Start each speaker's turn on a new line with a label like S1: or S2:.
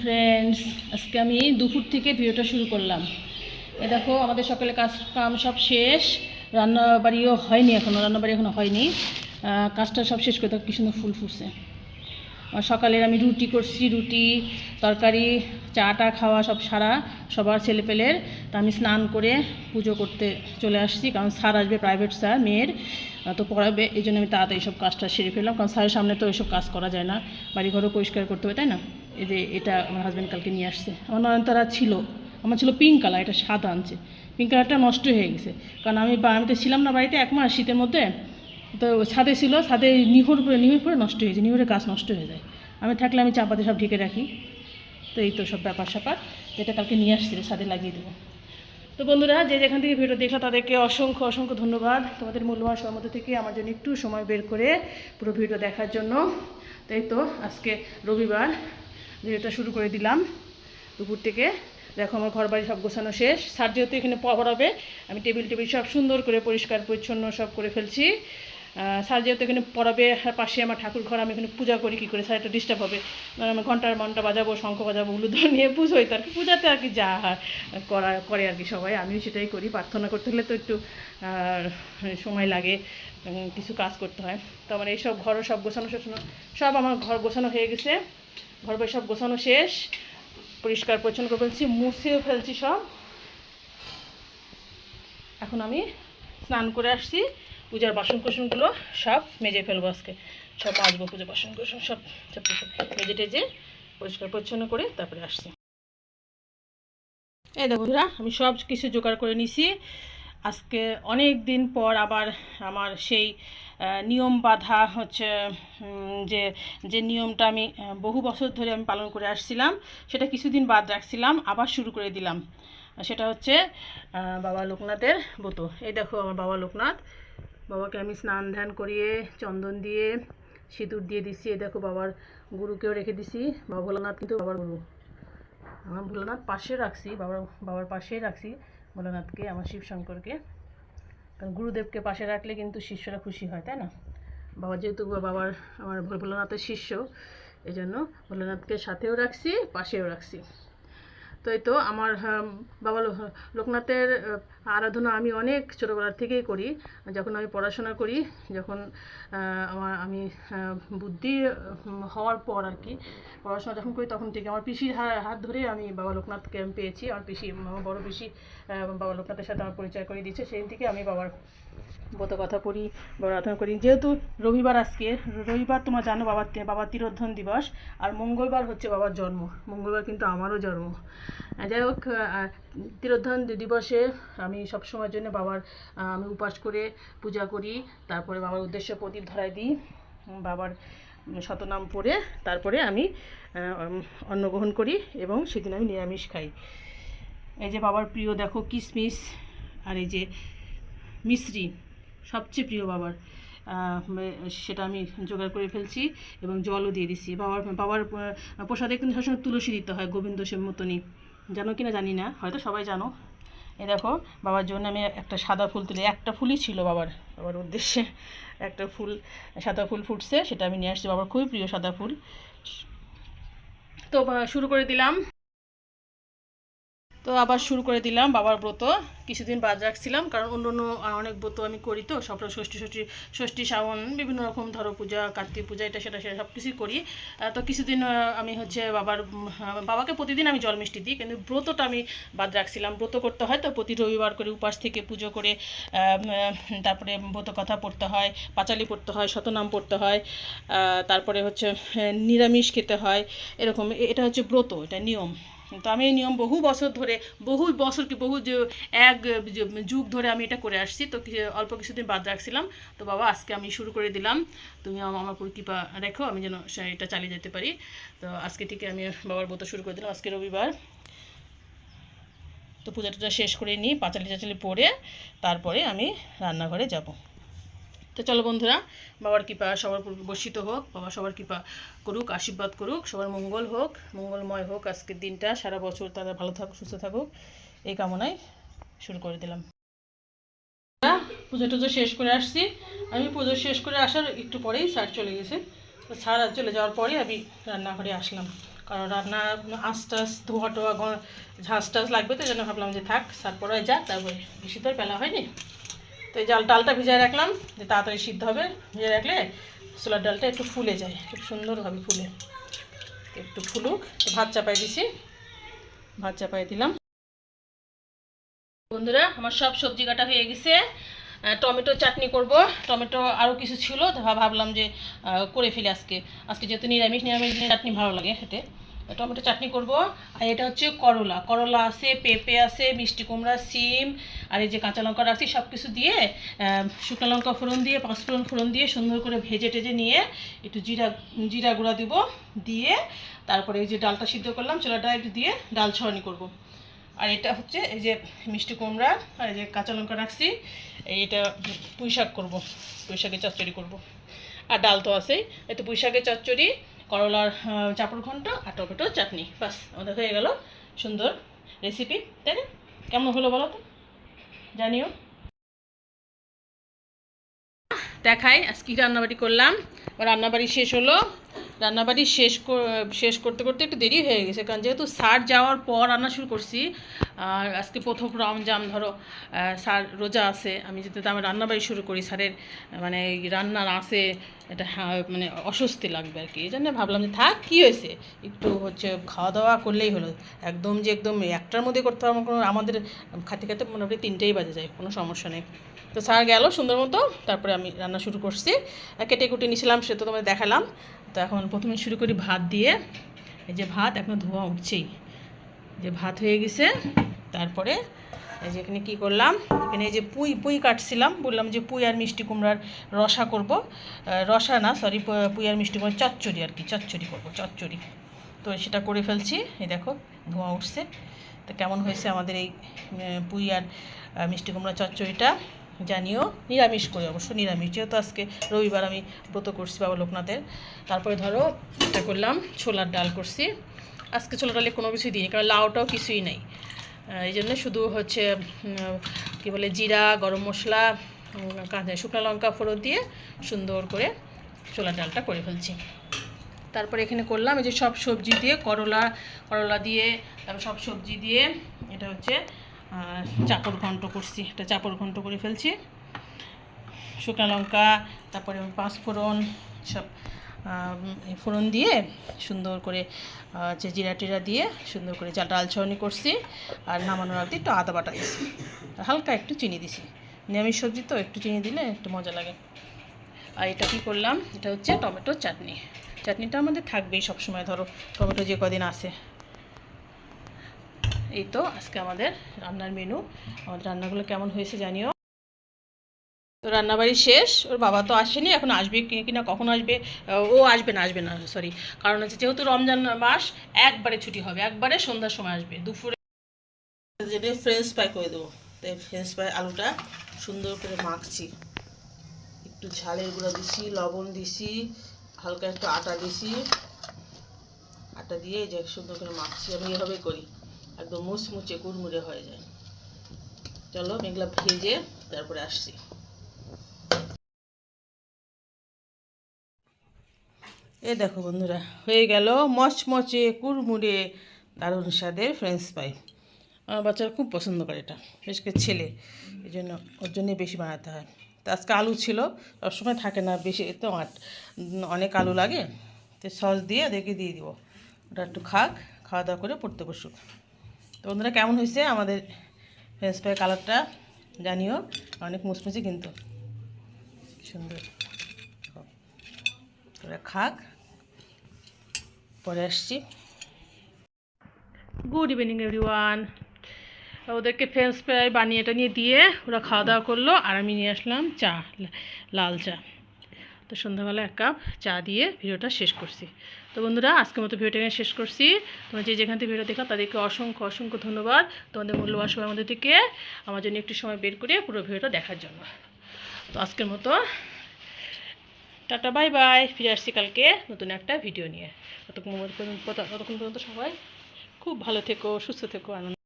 S1: Friends আজকে আমি দুপুর থেকে ভিডিওটা শুরু করলাম। এ দেখো, আমাদের সকালে কাজ, কাম সব শেষ। রান্নাবাড়িও হয়নি এখনও রান্নাবাড়ি এখনও হয়নি। কাজটা সব শেষ করে দেখো কি সুন্দর ফুল ফুটছে। সকালের আমি রুটি করছি, রুটি, তরকারি, চাটা, খাওয়া সব সারা, সবার ছেলেপেলের। তা আমি স্নান করে পুজো করতে চলে আসছি, কারণ স্যার আসবে প্রাইভেট স্যার, মেয়ের। তো পড়াবে, এই জন্য আমি তাড়াতাড়ি সব কাজটা সেরে ফেললাম, কারণ স্যারের সামনে তো এসব কাজ করা যায় না। বাড়িঘরও পরিষ্কার করতে হবে, তাই না? এই যে এটা আমার হাজব্যান্ড কালকে নিয়ে আসছে। আমার নয়নতারা ছিল, আমার ছিল পিঙ্ক কালার এটা সাদা আনছে। পিঙ্ক কালারটা নষ্ট হয়ে গেছে। কারণ আমি আমি তো ছিলাম না বাড়িতে, এক মাস শীতের মধ্যে। তো ছাদে ছিল, ছাদে নিহর পরে নিহর পরে নষ্ট হয়েছে নিহরের গাছ নষ্ট হয়ে যায়। আমি থাকলে আমি চাপাতে সব ঢেকে রাখি। তো এই তো সব ব্যাপার স্যাপার, যেটা কালকে নিয়ে আসছিল, ছাদে লাগিয়ে দেবো। তো বন্ধুরা, যে যেখান থেকে ভিডিও দেখল, তাদেরকে অসংখ্য অসংখ্য ধন্যবাদ। তোমাদের মূল্যবান সময় মধ্যে থেকে আমার জন্য একটু সময় বের করে পুরো ভিডিও দেখার জন্য। তো এই তো আজকে রবিবার, ভিডিওটা শুরু করে দিলাম দুপুর থেকে। দেখো, আমার ঘর বাড়ি সব গোছানো শেষ। স্যার যেহেতু এখানে পড়াবে, আমি টেবিল টেবিল সব সুন্দর করে পরিষ্কার পরিচ্ছন্ন সব করে ফেলছি। স্যার যেহেতু এখানে পড়াবে পাশে আমার ঠাকুর ঘর আমি এখানে পূজা করি, কী করে? স্যার একটা ডিস্টার্ব হবে। মানে আমি ঘণ্টার মনটা বাজাবো, শঙ্খ বাজাবো হলুদ নিয়ে পুজোই তো আর কি। পূজাতে আর কি যা করা, করে আর কি সবাই। আমিও সেটাই করি। প্রার্থনা করতে হলে তো একটু সময় লাগে কিছু কাজ করতে হয়। তো আমার এইসব ঘরও সব গোছানো শোছানো সব আমার ঘর গোছানো হয়ে গেছে। ঘর বাড়ি সব গোছানো শেষ। পরিষ্কার পরিচ্ছন্ন করে ফেলছি, মুছেও ফেলছি সব। এখন আমি স্নান করে আসছি। পূজার বাসন কোসনগুলো সব মেজে ফেলব আজকে। সব আসব পূজার বাসন কোসন সব সব মেজে টেজে পরিষ্কার পরিচ্ছন্ন করে তারপরে আসছি। এই দেখো বন্ধুরা, আমি সব কিছু জোগাড় করে নিছি। আজকে অনেক দিন পর আবার আমার সেই নিয়ম বাধা হচ্ছে যে যে নিয়মটা আমি বহু বছর ধরে আমি পালন করে আসছিলাম, সেটা কিছুদিন বাদ রাখছিলাম, আবার শুরু করে দিলাম। সেটা হচ্ছে বাবা লোকনাথের ব্রত এই দেখো আমার বাবা লোকনাথ। বাবাকে আমি স্নান ধ্যান করিয়ে, চন্দন দিয়ে সিঁদুর দিয়ে দিছি। এই দেখো বাবার গুরুকেও রেখে দিছি। বাবা ভোলানাথ কিন্তু বাবার গুরু। আমার ভোলানাথ পাশে রাখছি। বাবার বাবার পাশেই রাখছি ভোলানাথকে, আমার শিব শঙ্করকে কারণ গুরুদেবকে পাশে রাখলে কিন্তু শিষ্যরা খুশি হয়, তাই না? বাবা যেহেতু বাবার, আমার ভোল- ভোলানাথের শিষ্য এই জন্য ভোলানাথকে সাথেও রাখছি, পাশেও রাখছি। তো এই তো আমার বাবা লোকনাথের আরাধনা আমি অনেক ছোটোবেলার থেকেই করি। যখন আমি পড়াশোনা করি, যখন আমার, আমি বুদ্ধি হওয়ার পর আর কি, পড়াশোনা যখন করি তখন থেকে আমার পিসির হাত ধরে আমি বাবা লোকনাথকে আমি পেয়েছি। আমার পিসি, আমার বড় পিসি বাবা লোকনাথের সাথে আমার পরিচয় করে দিয়েছে। সেই থেকে আমি বাবার ব্রত কথা বাবার আরাধনা করি। যেহেতু রবিবার আজকে, রবিবার তোমার জানো বাবার বাবার তিরোধন দিবস, আর মঙ্গলবার হচ্ছে বাবার জন্ম। মঙ্গলবার কিন্তু আমারও জন্ম। যাই হোক তিরোধন দিবসে আমি সবসময়ের জন্য বাবার আমি উপাস করে পূজা করি, তারপরে বাবার উদ্দেশ্যে প্রদীপ ধরাই দিই, বাবার শতনাম পড়ে, তারপরে আমি অন্ন গ্রহণ করি এবং সেদিন আমি নিরামিষ খাই। এই যে বাবার প্রিয় দেখো কিশমিশ আর এই যে মিশ্রি। সবচেয়ে প্রিয় বাবার। সেটা আমি জোগাড় করে ফেলছি এবং জলও দিয়ে দিচ্ছি বাবার বাবার প্রসাদে কিন্তু সবসময় তুলসী দিতে হয়, গোবিন্দ সেব মতনই। জানো কি না জানি না, হয়তো সবাই জানো। এ দেখো, বাবার জন্য আমি একটা সাদা ফুল তুলি। একটা ফুলই ছিল বাবার বাবার উদ্দেশ্যে। একটা ফুল, সাদা ফুল ফুটছে, সেটা আমি নিয়ে আসছি। বাবার খুবই প্রিয় সাদা ফুল। তো শুরু করে দিলাম। তো আবার শুরু করে দিলাম বাবার ব্রত। কিছুদিন বাদ রাখছিলাম, কারণ অন্য অন্য অনেক ব্রত আমি করি তো সব ষষ্ঠী ষষ্ঠী ষষ্ঠী, শ্রাবণ, বিভিন্ন রকম ধরো পূজা, কার্তিক পূজা, এটা সেটা সেটা সব কিছুই করি তো কিছুদিন আমি হচ্ছে বাবার বাবাকে প্রতিদিন আমি জল মিষ্টি দিই, কিন্তু ব্রতটা আমি বাদ রাখছিলাম। ব্রত করতে হয় তো, প্রতি রবিবার করে উপাস থেকে পুজো করে তারপরে ব্রত কথা পড়তে হয়, পাঁচালি পড়তে হয়, শতনাম পড়তে হয় তারপরে হচ্ছে নিরামিষ খেতে হয়, এরকম এটা হচ্ছে ব্রত, এটা নিয়ম। তো আমি এই নিয়ম বহু বছর ধরে, বহু বছর কি বহু এক যুগ ধরে আমি এটা করে আসছি, তো অল্প কিছুদিন বাদ রাখছিলাম। তো বাবা, আজকে আমি শুরু করে দিলাম। তুমি আমার উপর কৃপা রেখো, আমি যেন এটা চালিয়ে যেতে পারি। তো আজকে থেকে আমি বাবার ব্রত শুরু করে দিলাম। আজকে রবিবার। তো পূজা টুজা শেষ করে নিই পাঁচালি চাচালি পরে তারপরে আমি রান্নাঘরে যাব। তো চলো বন্ধুরা, বাবার কৃপা সবার বর্ষিত হোক, বাবা সবার কৃপা করুক, আশীর্বাদ করুক, সবার মঙ্গল হোক, মঙ্গলময় হোক আজকের দিনটা, সারা বছর তারা ভালো থাকুক, সুস্থ থাকুক, এই কামনায় শুরু করে দিলাম। পুজো টুজো শেষ করে আসছি। আমি পুজো শেষ করে আসার একটু পরেই স্যার চলে গেছে। তো স্যার চলে যাওয়ার পরে আমি রান্নাঘরে আসলাম। কারণ রান্না আঁচ টাস ধোয়া টোয়া ঝাঁস টাচ লাগবে তো জন্য ভাবলাম যে থাক তারপরে যাক তারপরে বেশি তো বেলা হয়নি। তো এই জাল ডালটা ভিজায় রাখলাম, যে তাড়াতাড়ি সিদ্ধ হবে। ভিজে রাখলে ছোলার ডালটা একটু ফুলে যায়, খুব সুন্দরভাবে ফুলে। একটু ফুলুক, ভাত চাপাই দিছি, ভাত চাপাই দিলাম। বন্ধুরা, আমার সব সবজি কাটা হয়ে গেছে। টমেটো চাটনি করব। টমেটো আরও কিছু ছিল ভাবলাম যে করে ফেলি আজকে। আজকে যেহেতু নিরামিষ নিরামিষ চাটনি ভালো লাগে খেতে। টমেটো চাটনি করব। আর এটা হচ্ছে করলা। করলা আছে, পেঁপে আছে, মিষ্টি কুমড়া, সিম, আর এই যে কাঁচা লঙ্কা রাখছি সব কিছু দিয়ে শুকনো লঙ্কা ফোড়ন দিয়ে পাঁচফোড়ন ফোড়ন দিয়ে সুন্দর করে ভেজে টেজে নিয়ে একটু জিরা জিরা গুঁড়া দিব দিয়ে তারপরে এই যে ডালটা সিদ্ধ করলাম, চোলাটা একটু দিয়ে ডাল ছড়ানি করব। আর এটা হচ্ছে এই যে মিষ্টি কুমড়া, আর এই যে কাঁচা লঙ্কা রাখছি এটা পুঁই শাক করব পুঁই শাকের চচ্চড়ি করব। আর ডাল তো আছেই, এই তো পুঁই শাকের চচ্চড়ি করলার চাপড় ঘন্ট আর টমেটো চাটনি। বাস, আমাদের হয়ে গেল সুন্দর রেসিপি তাই না? কেমন হলো বলো তো? জানিও। দেখাই, আজকে কী রান্নাবাড়ি করলাম? রান্নাবাড়ি শেষ হলো। রান্নাবাড়ি শেষ শেষ করতে করতে একটু দেরি হয়ে গেছে, কারণ যেহেতু সার যাওয়ার পর রান্না শুরু করছি, আর আজকে প্রথম রমজান ধরো সার রোজা আছে, আমি যেতে আমি রান্নাবাড়ি শুরু করি, স্যারের মানে রান্নার আসে এটা মানে অস্বস্তি লাগবে আর কি, এই জন্য ভাবলাম যে থাক, কী হয়েছে? একটু হচ্ছে খাওয়া দাওয়া করলেই হলো, একদম যে একদম একটার মধ্যে করতে পারব কোনো আমাদের খাতে খাতে মোটামুটি তিনটেই বাজে যায়, কোনো সমস্যা নেই। তো স্যার গেল সুন্দর মতো, তারপরে আমি রান্না শুরু করছি কেটে কুটে নিয়েছিলাম সে তো তোমাদের দেখালাম তো এখন প্রথমে শুরু করি ভাত দিয়ে। এই যে ভাত, এখন ধোয়া উঠছেই। যে ভাত হয়ে গেছে, তারপরে এই যে এখানে কী করলাম? এখানে এই যে পুঁই পুঁই কাটছিলাম। বললাম যে পুঁই আর মিষ্টি কুমড়ার রসা করব। রসা না সরি পুঁই আর মিষ্টি কুমড়ার চচ্চড়ি আর কি, চচ্চড়ি করব, চচ্চড়ি। তো সেটা করে ফেলছি। এই দেখো, ধোঁয়া উঠছে। তো কেমন হয়েছে আমাদের এই পুঁই আর মিষ্টি কুমড়া চচ্চড়িটা? জানিও, নিরামিষ করে অবশ্য, নিরামিষ। যেহেতু আজকে রবিবার আমি ব্রত করছি বাবা লোকনাথের। তারপরে ধরো, এটা করলাম, ছোলার ডাল করছি। আজকে ছোলার ডালে কোনো কিছুই দিইনি, কারণ লাউটাও কিছুই নেই। এই জন্য শুধু হচ্ছে কী বলে, জিরা, গরম মশলা কাঁচা শুকনো লঙ্কা ফোড়ন দিয়ে সুন্দর করে ছোলার ডালটা করে ফেলছি। তারপরে এখানে করলাম, এই যে সব সবজি দিয়ে করলা করলা দিয়ে, তারপর সব সবজি দিয়ে, এটা হচ্ছে চাপড় ঘন্ট করছি এটা চাপড় ঘন্ট করে ফেলছি। শুকনো লঙ্কা, তারপরে পাঁচ ফোড়ন, সব ফোড়ন দিয়ে সুন্দর করে যে জিরা টিরা দিয়ে সুন্দর করে চাল ডাল ছড়নি করছি আর নামানোর আগে একটু আদা বাটা দিছি। হালকা একটু চিনি দিছি। নিরামিষ সবজি তো, একটু চিনি দিলে একটু মজা লাগে। আর এটা কি করলাম? এটা হচ্ছে টমেটো চাটনি। চাটনিটা আমাদের থাকবেই সবসময়, ধরো, টমেটো যে কদিন আসে এই তো আজকে আমাদের রান্নার মেনু আমাদের রান্নাগুলো কেমন হয়েছে জানিও। তো রান্নাবাড়ি শেষ, ওর বাবা তো আসেনি, এখন আসবে কি- কিনা, কখন আসবে, ও আসবে না আসবে না সরি কারণ হচ্ছে যেহেতু রমজান মাস, একবারে ছুটি হবে, একবারে সন্ধ্যার সময় আসবে, দুপুরে। যেটা ফ্রেঞ্চ ফ্রাই করে দেবো, তাই ফ্রেঞ্চ ফ্রাই আলুটা সুন্দর করে মাখছি। একটু ঝালের গুঁড়া দিছি, লবণ দিছি, হালকা একটু আটা দিছি। আটা দিয়ে যে সুন্দর করে মাখছি, আমি এভাবেই করি। একদম মুচমুচে কুড়মুড়ে হয়ে যায়। চলো মেঘলা ভেজে তারপরে আসছি। এ দেখো বন্ধুরা, হয়ে গেল মচমচে কুড়মুড়ে দারুণ স্বাদের ফ্রেঞ্চ ফ্রাই আমার বাচ্চারা খুব পছন্দ করে এটা, বিশেষ করে ছেলে, এই জন্য ওর জন্যই বেশি বানাতে হয়। তো আজকে আলু ছিল, সবসময় থাকে না, বেশি তো অনেক আলু লাগে, তো সস দিয়ে দেখে দিয়ে দিব। ওটা একটু খাক, খাওয়া দাওয়া করে পড়তে বসুক। তো বন্ধুরা, কেমন হয়েছে আমাদের ফ্রেঞ্চ ফ্রাই কালারটা জানিও। অনেক মুচমুচে কিন্তু। সুন্দর। ওরা খাক। পরে আসছি। গুড ইভিনিং এভরিওয়ান ওদেরকে ফ্রেঞ্চ ফ্রাই বানিয়ে এটা নিয়ে দিয়ে ওরা খাওয়া দাওয়া করল আর আমি নিয়ে আসলাম চা লাল চা। তো সন্ধ্যাবেলা এক কাপ চা দিয়ে ভিডিওটা শেষ করছি। তো বন্ধুরা, আজকের মতো ভিডিওটা এখানে শেষ করছি। তোমরা যে যেখান থেকে ভিডিও দেখা, তাদেরকে অসংখ্য অসংখ্য ধন্যবাদ। তোমাদের মূল্যবান সময়ের মধ্যে থেকে আমার জন্য একটু সময় বের করে পুরো ভিডিওটা দেখার জন্য। তো আজকের মতো, টাটা, বাই বাই। ফিরে আসছি কালকে নতুন একটা ভিডিও নিয়ে। ততক্ষণ পর্যন্ত ততক্ষণ পর্যন্ত সবাই খুব ভালো থেকো, সুস্থ থেকো, আনন্দ